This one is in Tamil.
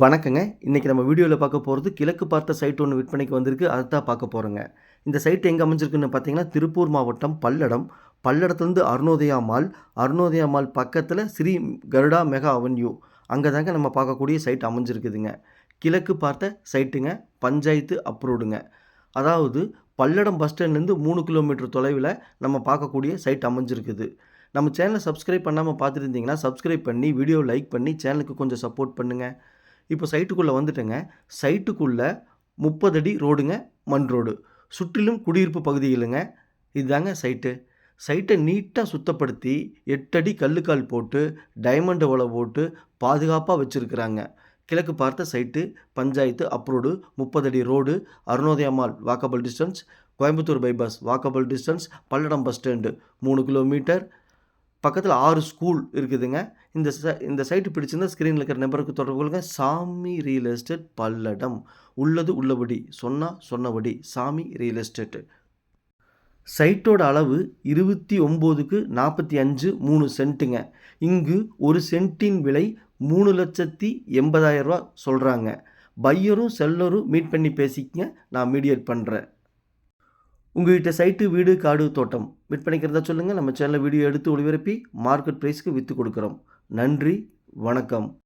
வணக்கங்க. இன்றைக்கி நம்ம வீடியோவில் பார்க்க போகிறது கிழக்கு பார்த்த சைட் ஒன்று விற்பனைக்கு வந்திருக்கு. அதை தான் பார்க்க போகிறோங்க இந்த சைட் எங்கே அமைஞ்சிருக்குன்னு பார்த்தீங்கன்னா திருப்பூர் மாவட்டம் பல்லடம். பல்லடத்துலேருந்து அருணோதயா மால். அருணோதயா மால் பக்கத்தில் ஸ்ரீ கருடா மெகா அவென்யூ. அங்கே தாங்க நம்ம பார்க்கக்கூடிய சைட் அமைஞ்சிருக்குதுங்க. கிழக்கு பார்த்த சைட்டுங்க பஞ்சாயத்து அப்ரூவ்டுங்க அதாவது பல்லடம் பஸ் ஸ்டாண்ட்லேருந்து மூணு கிலோமீட்டர் தொலைவில் நம்ம பார்க்கக்கூடிய சைட் அமைஞ்சிருக்குது. நம்ம சேனலை சப்ஸ்கிரைப் பண்ணாமல் பார்த்துருந்தீங்கன்னா சப்ஸ்கிரைப் பண்ணி வீடியோ லைக் பண்ணி சேனலுக்கு கொஞ்சம் சப்போர்ட் பண்ணுங்கள் இப்போ சைட்டுக்குள்ளே வந்துட்டேங்க. சைட்டுக்குள்ளே முப்பது அடி ரோடுங்க மண் ரோடு. சுற்றிலும் குடியிருப்பு பகுதிகளுங்க இதுதாங்க சைட்டு. சைட்டை நீட்டாக சுத்தப்படுத்தி எட்டடி கல்லுக்கால் போட்டு டைமண்ட் ஓலை போட்டு பாதுகாப்பாக வச்சுருக்குறாங்க. கிழக்கு பார்த்த சைட்டு பஞ்சாயத்து அப்ரோடு முப்பது அடி road Arunodaya mall walkable distance Coimbatore bypass walkable distance Palladam bus stand மூணு கிலோமீட்டர் பக்கத்தில் ஆறு ஸ்கூல் இருக்குதுங்க. இந்த ச இந்த சைட்டு பிடிச்சிருந்தா ஸ்க்ரீனில் இருக்கிற நம்பருக்கு தொடர்பு கொள்ளுங்க. சாமி ரியல் எஸ்டேட் பல்லடம். உள்ளது உள்ளபடி. சொன்னால் சொன்னபடி. சாமி ரியல் எஸ்டேட்டு சைட்டோட அளவு இருபத்தி ஒம்போதுக்கு நாற்பத்தி அஞ்சு மூணு சென்ட்டுங்க இங்கு ஒரு சென்ட்டின் விலை மூணு லட்சத்தி எண்பதாயிரரூவா சொல்கிறாங்க பையரும் செல்லரும் மீட் பண்ணி பேசிக்கங்க. நான் மீடியேட் பண்ணுறேன் உங்கள்கிட்ட சைட்டு வீடு காடு தோட்டம். விற்பனைக்கிறதா சொல்லுங்கள் நம்ம சேனலில் வீடியோ எடுத்து ஒளிபரப்பி மார்க்கெட் ப்ரைஸ்க்கு விற்று கொடுக்குறோம். நன்றி வணக்கம்.